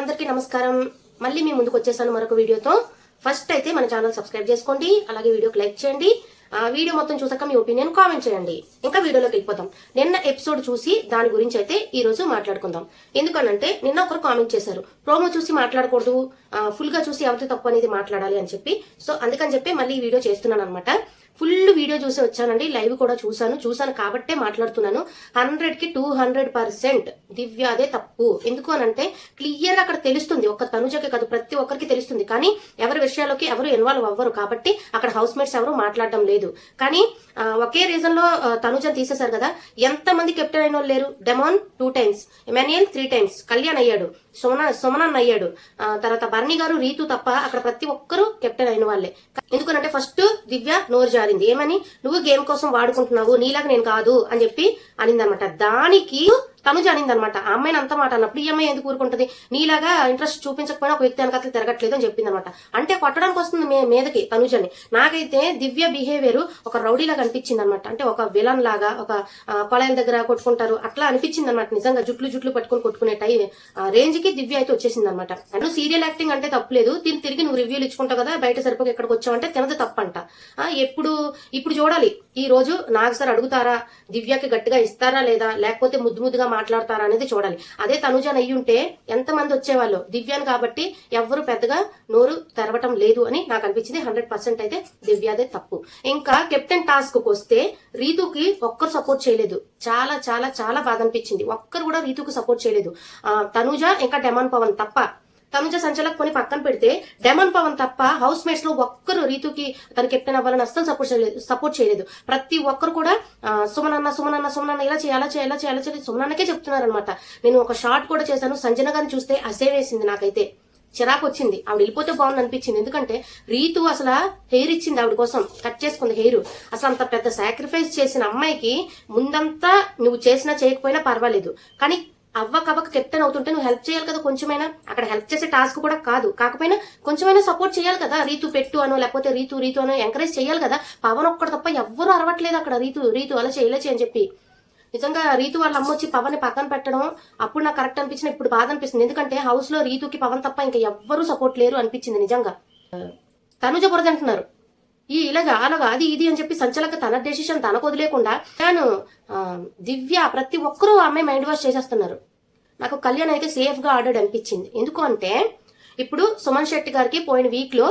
అందరికీ నమస్కారం. మళ్ళీ మీ ముందుకు వచ్చేసాను మరొక వీడియోతో. ఫస్ట్ అయితే మన ఛానల్ సబ్స్క్రైబ్ చేసుకోండి. అలాగే వీడియోకి లైక్ చేయండి. వీడియో మొత్తం చూసాక మీ ఒపీనియన్ కామెంట్ చేయండి. ఇంకా వీడియోలోకి వెళ్ళిపోతాం. నిన్న ఎపిసోడ్ చూసి దాని గురించి అయితే ఈ రోజు మాట్లాడుకుందాం. ఎందుకనంటే నిన్న ఒకరు కామెంట్ చేశారు. ప్రోమో చూసి మాట్లాడకూడదు. ఫుల్గా చూసి ఎవరితో తప్పు అనేది మాట్లాడాలి అని చెప్పి. సో అందుకని చెప్పి మళ్ళీ ఈ వీడియో చేస్తున్నాను అనమాట ఫుల్ వీడియో చూసి వచ్చానండి. లైవ్ కూడా చూశాను. చూశాను కాబట్టే మాట్లాడుతున్నాను. హండ్రెడ్కి టూ హండ్రెడ్ పర్సెంట్ దివ్య అదే తప్పు. ఎందుకు అని అంటే క్లియర్గా అక్కడ తెలుస్తుంది. ఒక్క తనుజకే కాదు ప్రతి ఒక్కరికి తెలుస్తుంది. కానీ ఎవరి విషయాల్లోకి ఎవరు ఇన్వాల్వ్ అవ్వరు కాబట్టి అక్కడ హౌస్ మేట్స్ ఎవరు మాట్లాడడం లేదు. కానీ ఒకే రీజన్లో తనుజని తీసేశారు కదా. ఎంత మంది కెప్టెన్ అయిన వాళ్ళు లేరు? Demon two times Emmanuel three times Kalyan అయ్యాడు సోమన సోమనాన్ అయ్యాడు. తర్వాత బర్ణి గారు రీతు తప్ప అక్కడ ప్రతి ఒక్కరు కెప్టెన్ అయిన వాళ్ళే. ఎందుకనంటే ఫస్ట్ దివ్య నోరు జారింది. ఏమని? నువ్వు గేమ్ కోసం వాడుకుంటున్నావు. నీలాగా నేను కాదు అని చెప్పి అనిందనమాట. దానికి తనుజ అనిందనమాట. ఆ అమ్మాయిని అంత మాట అన్నప్పుడు ఈ అమ్మాయి ఎందుకు ఊరుకుంటుంది? నీలాగా ఇంట్రెస్ట్ చూపించకపోయినా ఒక వ్యక్తి వెనకాల తిరగట్లేదు అని చెప్పింది అనమాట అంటే కొట్టడానికి వస్తుంది మే మీదకి తనుజని. నాకైతే దివ్య బిహేవియర్ ఒక రౌడీలాగా అనిపించింది అనమాట అంటే ఒక విలన్ లాగా ఒక ఆ, కొలాయిల దగ్గర కొట్టుకుంటారు అట్లా అనిపించింది అనమాట నిజంగా జుట్లు జుట్లు పట్టుకొని కొట్టుకునే టై రేంజ్కి దివ్య అయితే వచ్చేసింది అనమాట నువ్వు సీరియల్ యాక్టింగ్ అంటే తప్పులేదు. దీన్ని తిరిగి నువ్వు రివ్యూలు ఇచ్చుకుంటావు కదా బయట సరిపోక ఎక్కడికి వచ్చావంటే తినదు తప్పంట. ఆ, ఎప్పుడు ఇప్పుడు చూడాలి. ఈ రోజు నాకు సార్ అడుగుతారా? దివ్యకి గట్టిగా ఇస్తారా లేదా? లేకపోతే ముద్దు ముద్దుగా మాట్లాడతారా అనేది చూడాలి. అదే తనుజాన్ అయ్యుంటే ఎంతమంది వచ్చేవాళ్ళు? దివ్యాన్ కాబట్టి ఎవ్వరు పెద్దగా నోరు తెరవటం లేదు అని నాకు అనిపించింది. హండ్రెడ్ పర్సెంట్ అయితే దివ్యాదే తప్పు. ఇంకా కెప్టెన్ టాస్క్కి వస్తే రీతుకి ఒక్కరు సపోర్ట్ చేయలేదు. చాలా చాలా చాలా బాధ అనిపించింది. ఒక్కరు కూడా రీతుకు సపోర్ట్ చేయలేదు. తనుజ ఇంకా డెమాన్ పవన్ తప్ప తనుజ సంచలక్ కొని పక్కన పెడితే డెమన్ పవన్ తప్ప హౌస్ మేట్స్లో ఒక్కరు రీతుకి తను కెప్టెన్ అవ్వాలని అస్సలు సపోర్ట్ చేయలేదు సపోర్ట్ చేయలేదు. ప్రతి ఒక్కరు కూడా సుమనన్న సుమనన్న సుమనన్న ఇలా చేయాలా చేయాలా చేయాలా చేయాలి సుమనన్నకే చెప్తున్నారు అనమాట నేను ఒక షార్ట్ కూడా చేశాను సంజన గారిని చూస్తే అసే వేసింది నాకైతే. చిరాకు వచ్చింది. ఆవిడ వెళ్ళిపోతే బాగుంది అనిపించింది. ఎందుకంటే రీతు అసలు హెయిర్ ఇచ్చింది ఆవిడ కోసం కట్ చేసుకుంది హెయిర్. అసలు అంత పెద్ద సాక్రిఫైస్ చేసిన అమ్మాయికి ముందంతా నువ్వు చేసినా చేయకపోయినా పర్వాలేదు. కానీ అవ్వకవ్వక కెప్టెన్ అవుతుంటే నువ్వు హెల్ప్ చేయాలి కదా కొంచెమైనా. అక్కడ హెల్ప్ చేసే టాస్క్ కూడా కాదు. కాకపోయినా కొంచెమైనా సపోర్ట్ చేయాలి కదా. రీతు పెట్టు అనో లేకపోతే రీతు రీతు అనో ఎంకరేజ్ చేయాలి కదా. పవన్ ఒక్కడు తప్ప ఎవ్వరూ అరవట్లేదు అక్కడ రీతు రీతు అలా చేయలేచి అని చెప్పి. నిజంగా రీతు వాళ్ళ అమ్మ వచ్చి పవన్ పక్కన పెట్టడం అప్పుడు నాకు కరెక్ట్ అనిపించింది ఇప్పుడు బాధ అనిపిస్తుంది. ఎందుకంటే హౌస్లో రీతుకి పవన్ తప్ప ఇంకా ఎవ్వరూ సపోర్ట్ లేరు అనిపించింది నిజంగా. తనుజ బురదంటున్నారు ఈ ఇలాగా అలాగా అది ఇది అని చెప్పి సంచలక తన డెసిషన్ తనకు వదిలేకుండా నేను దివ్య ప్రతి ఒక్కరూ ఆ అమ్మాయి మైండ్ వాష్ చేసేస్తున్నారు. నాకు కళ్యాణ్ అయితే సేఫ్గా ఆడాడు అనిపించింది. ఎందుకు అంటే ఇప్పుడు సుమన్ శెట్టి గారికి పోయిన వీక్లో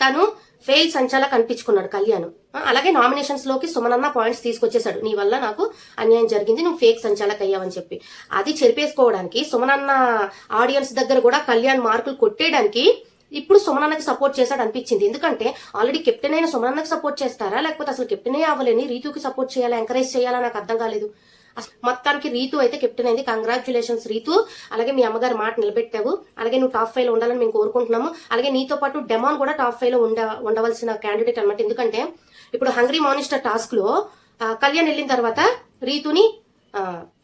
తను ఫెయిల్ సంచాలక్ అనిపించుకున్నాడు కళ్యాణ్. అలాగే నామినేషన్స్లోకి సుమనన్న పాయింట్స్ తీసుకొచ్చేసాడు నీ వల్ల నాకు అన్యాయం జరిగింది నువ్వు ఫేక్ సంచాలక్ అయ్యావని చెప్పి. అది చెరిపేసుకోవడానికి సుమనన్న ఆడియన్స్ దగ్గర కూడా కళ్యాణ్ మార్కులు కొట్టేయడానికి ఇప్పుడు సుమనన్నకి సపోర్ట్ చేశాడు అనిపించింది. ఎందుకంటే ఆల్రెడీ కెప్టెన్ అయిన సుమనన్నకి సపోర్ట్ చేస్తారా? లేకపోతే అసలు కెప్టెనే అవ్వలేని రీతుకి సపోర్ట్ చేయాలా ఎంకరేజ్ చేయాలా? నాకు అర్థం కాలేదు. మొత్తానికి రీతు అయితే కెప్టెన్ అయింది. కంగ్రాచులేషన్స్ రీతు. అలాగే మీ అమ్మగారి మాట నిలబెట్టావు. అలాగే నువ్వు టాప్ ఫైవ్లో ఉండాలని మేము కోరుకుంటున్నాము. అలాగే నీతో పాటు డెమాన్ కూడా టాప్ ఫైవ్లో ఉండ ఉండవలసిన క్యాండిడేట్ అనమాట ఎందుకంటే ఇప్పుడు హంగ్రీ మానిస్టర్ టాస్క్లో కళ్యాణ్ వెళ్ళిన తర్వాత రీతుని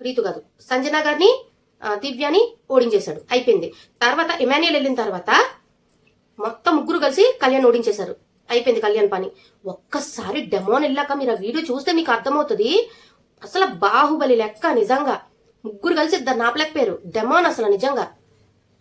రీతు కాదు సంజన గారిని దివ్యాని ఓడించేశాడు. అయిపోయింది. తర్వాత ఇమాన్యుయల్ వెళ్ళిన తర్వాత మొత్తం ముగ్గురు కలిసి కళ్యాణ్ ఓడించేశారు. అయిపోయింది కళ్యాణ్ పని. ఒక్కసారి డెమోన్ వెళ్ళాక మీరు ఆ వీడియో చూస్తే మీకు అర్థమవుతుంది. అసలు బాహుబలి లెక్క నిజంగా. ముగ్గురు కలిసి ఇద్దరు నాపలేకపోయారు డెమాన్ అసలు నిజంగా.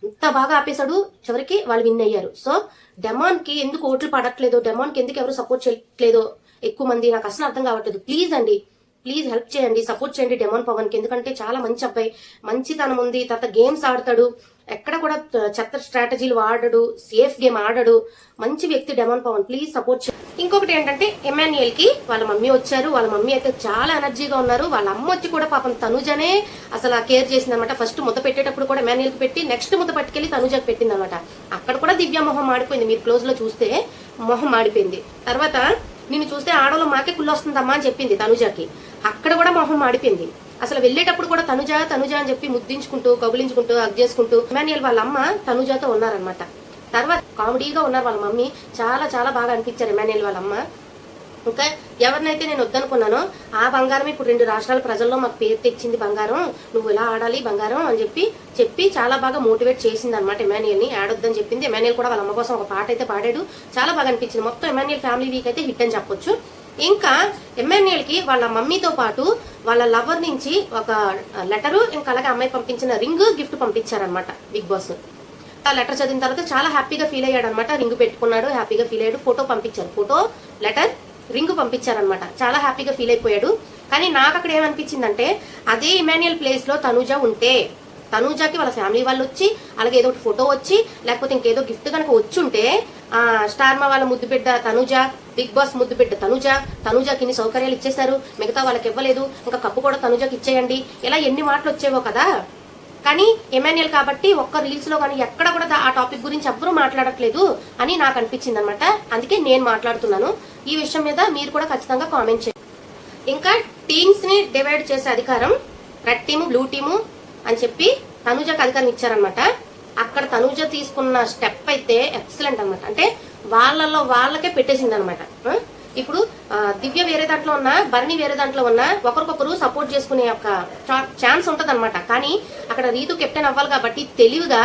అంత బాగా ఆపేశాడు చివరికి వాళ్ళు విన్ అయ్యారు. సో డెమాన్కి ఎందుకు ఓట్లు పడట్లేదో? డెమాన్కి ఎందుకు ఎవరు సపోర్ట్ చేయట్లేదో? ఎక్కువ మంది నాకు అసలు అర్థం కావట్లేదు. ప్లీజ్ అండి ప్లీజ్ హెల్ప్ చేయండి సపోర్ట్ చేయండి డెమోన్ పవన్కి ఎందుకంటే చాలా మంచి అబ్బాయి. మంచితనం ఉంది తర్వాత గేమ్స్ ఆడతాడు. ఎక్కడ కూడా చెత్త స్ట్రాటజీలు ఆడడు సేఫ్ గేమ్ ఆడడు. మంచి వ్యక్తి డెమోన్ పవన్. ప్లీజ్ సపోర్ట్ ఇంకొకటి ఏంటంటే ఎమాన్యుయల్కి వాళ్ళ మమ్మీ వచ్చారు. వాళ్ళ మమ్మీ అయితే చాలా ఎనర్జీగా ఉన్నారు. వాళ్ళ అమ్మ వచ్చి కూడా పాపం తనుజనే అసలు కేర్ చేసింది అనమాట ఫస్ట్ ముద్ద పెట్టేటప్పుడు కూడా ఎమాన్యుయల్కి పెట్టి నెక్స్ట్ ముద్ద పట్టుకెళ్ళి తనుజకి పెట్టింది అనమాట అక్కడ కూడా దివ్య మొహం ఆడిపోయింది మీరు క్లోజ్లో చూస్తే మొహం ఆడిపోయింది తర్వాత నిన్ను చూస్తే ఆడవాళ్ళు మాకే కుళ్ళు వస్తుందమ్మా అని చెప్పింది తనుజకి. అక్కడ కూడా మొహం మాడిపోయింది. అసలు వెళ్ళేటప్పుడు కూడా తనుజ తనుజ అని చెప్పి ముద్దించుకుంటూ కబులించుకుంటూ అగ్ చేసుకుంటూ ఇమాన్యుయల్ వాళ్ళ అమ్మ తనుజతో ఉన్నారనమాట తర్వాత కామెడీగా ఉన్నారు వాళ్ళ మమ్మీ. చాలా చాలా బాగా అనిపించారు ఇమాన్యుయల్ వాళ్ళ అమ్మ. ఇంకా ఎవరినైతే నేను వద్దనుకున్నానో ఆ బంగారం ఇప్పుడు రెండు రాష్ట్రాల ప్రజల్లో మాకు పేరు తెచ్చింది బంగారం. నువ్వు ఇలా ఆడాలి బంగారం అని చెప్పి చెప్పి చాలా బాగా మోటివేట్ చేసింది అనమాట ఎమాన్యుయల్ని ఆడొద్దని చెప్పింది. ఎమాన్యుయల్ కూడా వాళ్ళ అమ్మ కోసం ఒక పాట అయితే పాడాడు. చాలా బాగా అనిపించింది. మొత్తం ఎమాన్యుయల్ ఫ్యామిలీ వీక్ అయితే హిట్ అని చెప్పొచ్చు. ఇంకా ఎమ్మెన్యేల్ వాళ్ళ మమ్మీతో పాటు వాళ్ళ లవర్ నుంచి ఒక లెటరు ఇంకా అలాగే అమ్మాయి పంపించిన రింగ్ గిఫ్ట్ పంపించారనమాట బిగ్ బాస్. ఆ లెటర్ చదివిన తర్వాత చాలా హ్యాపీగా ఫీల్ అయ్యాడు అనమాట రింగ్ పెట్టుకున్నాడు హ్యాపీగా ఫీల్ అయ్యాడు ఫోటో పంపించారు. ఫోటో లెటర్ రింగ్ పంపించారనమాట చాలా హ్యాపీగా ఫీల్ అయిపోయాడు. కానీ నాకు అక్కడ ఏమనిపించిందంటే అదే ఇమాన్యుయల్ ప్లేస్లో తనూజ ఉంటే తనూజాకి వాళ్ళ ఫ్యామిలీ వాళ్ళు వచ్చి అలాగే ఏదో ఒకటి ఫోటో వచ్చి లేకపోతే ఇంకేదో గిఫ్ట్ కనుక వచ్చుంటే ఉంటే స్టార్ వాళ్ళ ముద్దు బిడ్డ తనూజ బిగ్ బాస్ ముద్దు బిడ్డ తనుజ. తనుజాకి ఇన్ని సౌకర్యాలు ఇచ్చేశారు. మిగతా వాళ్ళకి ఇవ్వలేదు. ఇంకా కప్పు కూడా తనుజాకి ఇచ్చేయండి. ఇలా ఎన్ని మాటలు వచ్చేవో కదా. కానీ ఎమాన్యుయల్ కాబట్టి ఒక్క రీల్స్లో కానీ ఎక్కడ కూడా ఆ టాపిక్ గురించి ఎవ్వరూ మాట్లాడట్లేదు అని నాకు అనిపించింది అనమాట అందుకే నేను మాట్లాడుతున్నాను. ఈ విషయం మీద మీరు కూడా ఖచ్చితంగా కామెంట్ చేయండి. ఇంకా టీమ్స్ని డివైడ్ చేసే అధికారం రెడ్ టీము బ్లూ టీము అని చెప్పి తనుజకు అధికారం ఇచ్చారనమాట అక్కడ తనుజ తీసుకున్న స్టెప్ అయితే ఎక్సలెంట్ అన్నమాట. అంటే వాళ్ళలో వాళ్ళకే పెట్టేసింది అనమాట ఇప్పుడు దివ్య వేరే దాంట్లో ఉన్నా భరణి వేరే దాంట్లో ఉన్నా ఒకరికొకరు సపోర్ట్ చేసుకునే ఒక ఛాన్స్ ఉంటది కానీ అక్కడ రీతు కెప్టెన్ అవ్వాలి కాబట్టి తెలివిగా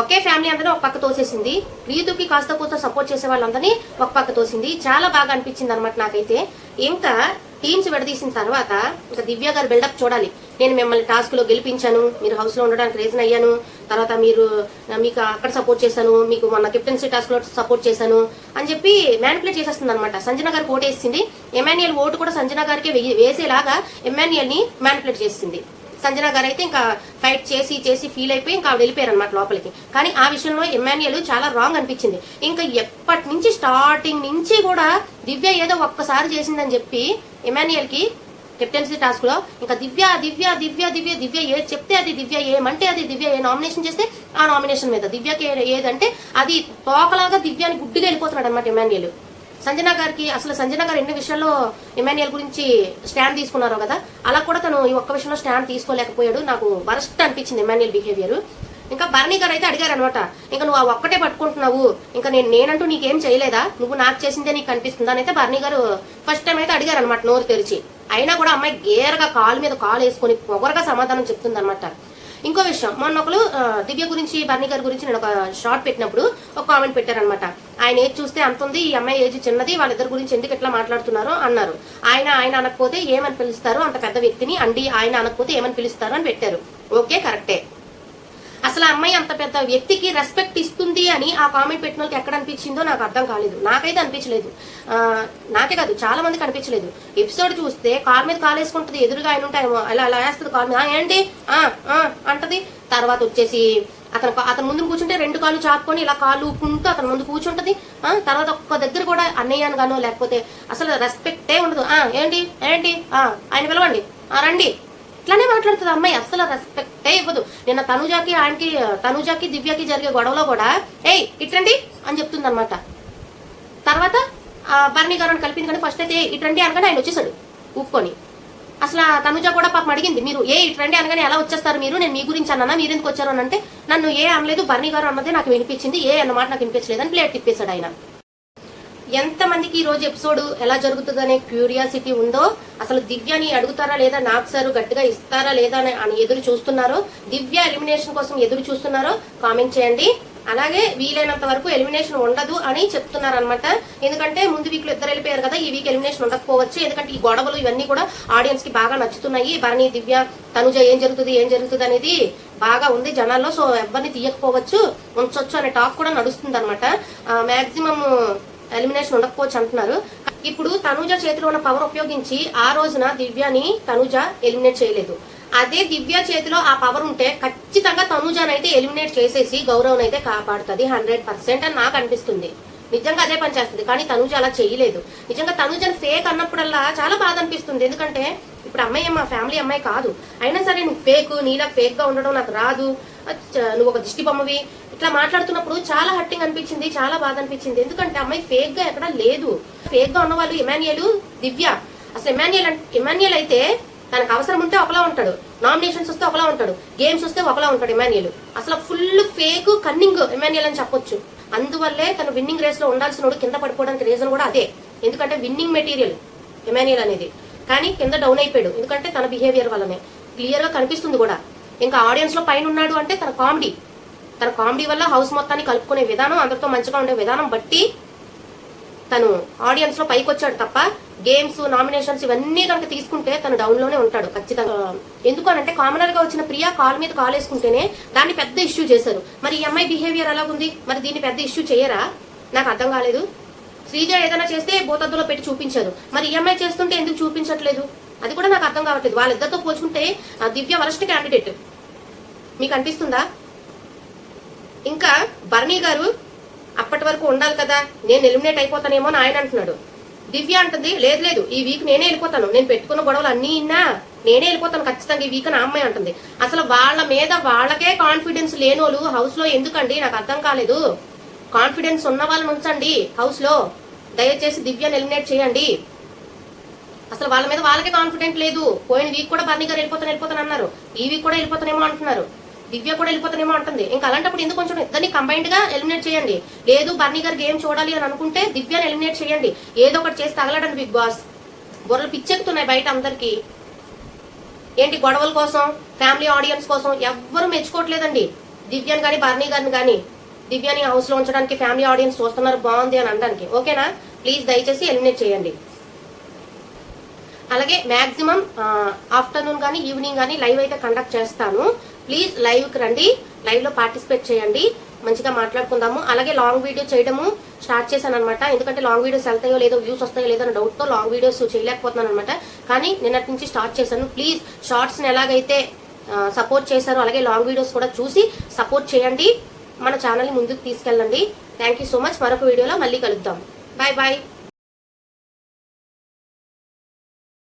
ఒకే ఫ్యామిలీ అందరినీ ఒక పక్క తోసేసింది. రీతుకి కాస్త కూస్త సపోర్ట్ చేసే వాళ్ళందరినీ ఒక పక్క తోసింది. చాలా బాగా అనిపించింది అనమాట నాకైతే. ఇంకా టీమ్స్ విడదీసిన తర్వాత ఇంకా దివ్య గారు బిల్డప్ చూడాలి. నేను మిమ్మల్ని టాస్క్లో గెలిపించాను మీరు హౌస్లో ఉండడానికి రీజన్ అయ్యాను తర్వాత మీరు మీకు అక్కడ సపోర్ట్ చేశాను మీకు మొన్న కెప్టెన్సీ టాస్క్లో సపోర్ట్ చేశాను అని చెప్పి మ్యానిపులేట్ చేసేస్తుంది అనమాట సంజన గారికి ఓటేసింది. వేసింది ఎమాన్యుయల్ ఓటు కూడా సంజన గారికి వేసేలాగా ఎమాన్యుయల్ని మ్యానిపులేట్ చేసింది. సంజన గారు అయితే ఇంకా ఫైట్ చేసి చేసి ఫీల్ అయిపోయి ఇంకా వెళ్ళిపోయారు అనమాట లోపలికి. కానీ ఆ విషయంలో ఎమ్మాన్యుయల్ చాలా రాంగ్ అనిపించింది. ఇంకా ఎప్పటి నుంచి స్టార్టింగ్ నుంచి కూడా దివ్య ఏదో ఒక్కసారి చేసిందని చెప్పి ఎమాన్యుయల్కి కెప్టెన్సీ టాస్క్లో ఇంకా దివ్య దివ్య దివ్య దివ్య దివ్య ఏది చెప్తే అది దివ్య ఏమంటే అది దివ్య ఏ నామినేషన్ చేస్తే ఆ నామినేషన్ మీద. దివ్యకి ఏదంటే అది తోకలాగా దివ్యాని గుడ్డిగా వెళ్ళిపోతున్నాడు అనమాట ఎమాన్యుయల్ సంజన గారికి అసలు సంజన గారు ఎన్ని విషయాల్లో ఇమాన్యుయల్ గురించి స్టాండ్ తీసుకున్నారో కదా అలా కూడా తను ఈ ఒక్క విషయంలో స్టాండ్ తీసుకోలేకపోయాడు. నాకు వరస్ట్ అనిపించింది ఇమాన్యుయల్ బిహేవియర్. ఇంకా భరణి గారు అయితే అడిగారు అనమాట ఇంకా నువ్వు ఆ ఒక్కటే పట్టుకుంటున్నావు ఇంకా నేను నేనంటూ నీకేం చేయలేదా? నువ్వు నాకు చేసిందే నీకు కనిపిస్తుందా? అని అయితే భరణి గారు ఫస్ట్ టైం అయితే అడిగారు అనమాట నోరు తెరిచి. అయినా కూడా అమ్మాయి గేరగా కాలు మీద కాలు వేసుకొని పొగరగా సమాధానం చెప్తుంది ఇంకో విషయం మొన్న ఒకరు దివ్య గురించి బర్ణి గారి గురించి నేను ఒక షార్ట్ పెట్టినప్పుడు ఒక కామెంట్ పెట్టారనమాట ఆయన ఏజ్ చూస్తే అంత ఉంది ఈ అమ్మాయి ఏజ్ చిన్నది వాళ్ళిద్దరి గురించి ఎందుకు ఎట్లా మాట్లాడుతున్నారో అన్నారు. ఆయన ఆయన అనకపోతే ఏమని పిలుస్తారు? అంత పెద్ద వ్యక్తిని అండి ఆయన అనకపోతే ఏమని పిలుస్తారు? అని పెట్టారు. ఓకే కరెక్టే. అసలు ఆ అమ్మాయి అంత పెద్ద వ్యక్తికి రెస్పెక్ట్ ఇస్తుంది అని ఆ కామెంట్ పెట్టిన వాళ్ళకి ఎక్కడ అనిపించిందో నాకు అర్థం కాలేదు. నాకైతే అనిపించలేదు. నాకే కాదు చాలా మందికి అనిపించలేదు. ఎపిసోడ్ చూస్తే కార్ మీద కాలు వేసుకుంటుంది ఎదురుగా ఆయన ఉంటాయి అలా అలా వేస్తుంది కార్ మీద. ఏంటి? అంటది. తర్వాత వచ్చేసి అతను అతను ముందు కూర్చుంటే రెండు కాళ్ళు చాపుకొని ఇలా కాళ్ళు ఊపుకుంటూ అతను ముందు కూర్చుంటది. తర్వాత ఒక్క దగ్గర కూడా అన్నయ్యను గానో లేకపోతే అసలు రెస్పెక్టే ఉండదు. ఏంటి? ఏంటి? ఆయన పిలవండి. రండి. ఇట్లానే మాట్లాడుతుంది అమ్మాయి. అసలు రెస్పెక్టే ఇవ్వదు. నిన్న తనుజాకి ఆయనకి తనుజాకి దివ్యకి జరిగే గొడవలో కూడా ఏయ్ ఇట్రండి అని చెప్తుంది అనమాట తర్వాత ఆ భరణి గారు కలిపింది కానీ ఫస్ట్ అయితే ఇట్రండి అనగానే ఆయన వచ్చేసాడు ఊపుకొని. అసలు ఆ తనుజ కూడా పాపం అడిగింది మీరు ఏ ఇట్రండి అనగానే ఎలా వచ్చేస్తారు మీరు? నేను మీ గురించి అన్నా మీరు ఎందుకు వచ్చారు? అని అంటే నన్ను ఏ అనలేదు భరణి గారు అన్నదే నాకు వినిపించింది ఏ అన్నమాట నాకు వినిపించలేదని ప్లేట్ తిప్పేశాడు ఆయన. ఎంతమందికి ఈ రోజు ఎపిసోడ్ ఎలా జరుగుతుందనే క్యూరియాసిటీ ఉందో అసలు దివ్యని అడుగుతారా లేదా నాకు సార్ గట్టిగా ఇస్తారా లేదా అని- అని ఎదురు చూస్తున్నారో. దివ్య ఎలిమినేషన్ కోసం ఎదురు చూస్తున్నారో. కామెంట్ చేయండి. అలాగే వీలైనంత వరకు ఎలిమినేషన్ ఉండదు అని చెప్తున్నారు అనమాట ఎందుకంటే ముందు వీక్లో ఇద్దరు వెళ్ళిపోయారు కదా ఈ వీక్ ఎలిమినేషన్ ఉండకపోవచ్చు. ఎందుకంటే ఈ గొడవలు ఇవన్నీ కూడా ఆడియన్స్కి బాగా నచ్చుతున్నాయి. భరణి దివ్య తనుజ ఏం జరుగుతుంది ఏం జరుగుతుంది అనేది బాగా ఉంది జనాల్లో. సో ఎవరిని తీయకపోవచ్చు ఉంచొచ్చు అనే టాక్ కూడా నడుస్తుంది అనమాట మాక్సిమం ఎలిమినేషన్ ఉండకపోవచ్చు అంటున్నారు. ఇప్పుడు తనుజ చేతిలో ఉన్న పవర్ ఉపయోగించి ఆ రోజున దివ్యని తనుజ ఎలిమినేట్ చేయలేదు. అదే దివ్య చేతిలో ఆ పవర్ ఉంటే ఖచ్చితంగా తనుజని అయితే ఎలిమినేట్ చేసేసి గౌరవం అయితే కాపాడుతుంది హండ్రెడ్ పర్సెంట్ అని నాకు అనిపిస్తుంది. నిజంగా అదే పని చేస్తుంది. కానీ తనుజ అలా చేయలేదు. నిజంగా తనుజని ఫేక్ అన్నప్పుడల్లా చాలా బాధ అనిపిస్తుంది. ఎందుకంటే ఇప్పుడు అమ్మాయి మా ఫ్యామిలీ అమ్మాయి కాదు. అయినా సరే నువ్వు ఫేక్ నీలా ఫేక్గా ఉండడం నాకు రాదు. నువ్వు ఒక దిష్టి బొమ్మవి ఇట్లా మాట్లాడుతున్నప్పుడు చాలా హర్టింగ్ అనిపించింది చాలా బాధ అనిపించింది. ఎందుకంటే అమ్మాయి ఫేక్గా ఎక్కడా లేదు. ఫేక్గా ఉన్నవాళ్ళు ఇమాన్యుయల్ దివ్య. అసలు ఇమాన్యుయల్ ఇమాన్యుయల్ అయితే తనకు అవసరం ఉంటే ఒకలా ఉంటాడు. నామినేషన్స్ వస్తే ఒకలా ఉంటాడు. గేమ్స్ వస్తే ఒకలా ఉంటాడు ఇమాన్యుయల్. అసలు ఫుల్ ఫేక్ కన్నింగ్ ఇమాన్యుయల్ అని చెప్పొచ్చు. అందువల్లే తను విన్నింగ్ రేస్లో ఉండాల్సిన కింద పడిపోవడానికి రీజన్ కూడా అదే. ఎందుకంటే విన్నింగ్ మెటీరియల్ ఇమాన్యుయల్ అనేది. కానీ కింద డౌన్ అయిపోయాడు. ఎందుకంటే తన బిహేవియర్ వల్లనే. క్లియర్గా కనిపిస్తుంది కూడా. ఇంకా ఆడియన్స్లో పైన ఉన్నాడు అంటే తన కామెడీ తన కామెడీ వల్ల హౌస్ మొత్తాన్ని కలుపుకునే విధానం అందరితో మంచిగా ఉండే విధానం బట్టి తను ఆడియన్స్లో పైకి వచ్చాడు తప్ప గేమ్స్ నామినేషన్స్ ఇవన్నీ కనుక తీసుకుంటే తను డౌన్లోనే ఉంటాడు ఖచ్చితంగా. ఎందుకు అనంటే కామనర్గా వచ్చిన ప్రియా కాల్ మీద కాల్ వేసుకుంటేనే దాన్ని పెద్ద ఇష్యూ చేశారు. మరి ఈ అమ్మాయి బిహేవియర్ ఎలా ఉంది మరి దీన్ని పెద్ద ఇష్యూ చేయరా? నాకు అర్థం కాలేదు. శ్రీజ ఏదైనా చేస్తే బోతద్దులో పెట్టి చూపించారు. మరి ఈ అమ్మాయి చేస్తుంటే ఎందుకు చూపించట్లేదు? అది కూడా నాకు అర్థం కావట్లేదు. వాళ్ళిద్దరితో పోల్చుకుంటే ఆ దివ్య వరస్ట్ క్యాండిడేట్ మీకు అనిపిస్తుందా? ఇంకా భరణి గారు అప్పటి వరకు ఉండాలి కదా నేను ఎలిమినేట్ అయిపోతానేమో అని ఆయన అంటున్నాడు. దివ్య అంటుంది లేదు లేదు ఈ వీక్ నేనే వెళ్ళిపోతాను. నేను పెట్టుకున్న గొడవలు అన్నీ ఇన్నా నేనే వెళ్ళిపోతాను ఖచ్చితంగా ఈ వీక్ నా అమ్మాయి అంటుంది. అసలు వాళ్ళ మీద వాళ్ళకే కాన్ఫిడెన్స్ లేనోళ్ళు హౌస్లో ఎందుకండి? నాకు అర్థం కాలేదు. కాన్ఫిడెన్స్ ఉన్న వాళ్ళని ఉంచండి హౌస్లో. దయచేసి దివ్యను ఎలిమినేట్ చేయండి. అసలు వాళ్ళ మీద వాళ్ళకే కాన్ఫిడెంట్ లేదు. పోయిన వీక్ కూడా బర్నీ గారు వెళ్ళిపోతాను వెళ్ళిపోతాను అన్నారు. ఈ వీక్ కూడా వెళ్ళిపోతానేమో అంటున్నారు. దివ్య కూడా వెళ్ళిపోతానేమో అంటుంది. ఇంకా అలాంటప్పుడు ఎందుకు కొంచెం ఇద్దరిని కంబైన్డ్గా ఎలిమినేట్ చేయండి. లేదు బర్నీ గారు గేమ్ చూడాలి అని అనుకుంటే దివ్యని ఎలిమినేట్ చేయండి. ఏదో ఒకటి చేసి తగలడండి బిగ్ బాస్. బుర్రలు పిచ్చెక్కుతున్నాయి బయట అందరికి. ఏంటి గొడవల కోసం ఫ్యామిలీ ఆడియన్స్ కోసం ఎవ్వరు మెచ్చుకోవట్లేదండి. దివ్యాని కానీ బర్నీ గారిని కానీ దివ్యాని హౌస్లో ఉంచడానికి ఫ్యామిలీ ఆడియన్స్ చూస్తున్నారు బాగుంది అని అనడానికి. ఓకేనా? ప్లీజ్ దయచేసి ఎలిమినేట్ చేయండి. అలాగే మాక్సిమం ఆఫ్టర్నూన్ కానీ ఈవినింగ్ కానీ లైవ్ అయితే కండక్ట్ చేస్తాను. ప్లీజ్ లైవ్కి రండి లైవ్లో పార్టిసిపేట్ చేయండి మంచిగా మాట్లాడుకుందాము. అలాగే లాంగ్ వీడియో చేయడము స్టార్ట్ చేశాను అనమాట ఎందుకంటే లాంగ్ వీడియోస్ వెళ్తాయో లేదో వ్యూస్ వస్తాయో లేదో అనే డౌట్తో లాంగ్ వీడియోస్ చేయలేకపోతున్నాను అనమాట కానీ నిన్నటి నుంచి స్టార్ట్ చేశాను. ప్లీజ్ షార్ట్స్ని ఎలాగైతే సపోర్ట్ చేశారో అలాగే లాంగ్ వీడియోస్ కూడా చూసి సపోర్ట్ చేయండి. మన ఛానల్ని ముందుకు తీసుకెళ్ళండి. Thank you so much. మరొక వీడియోలో మళ్ళీ కలుద్దాం. Bye bye.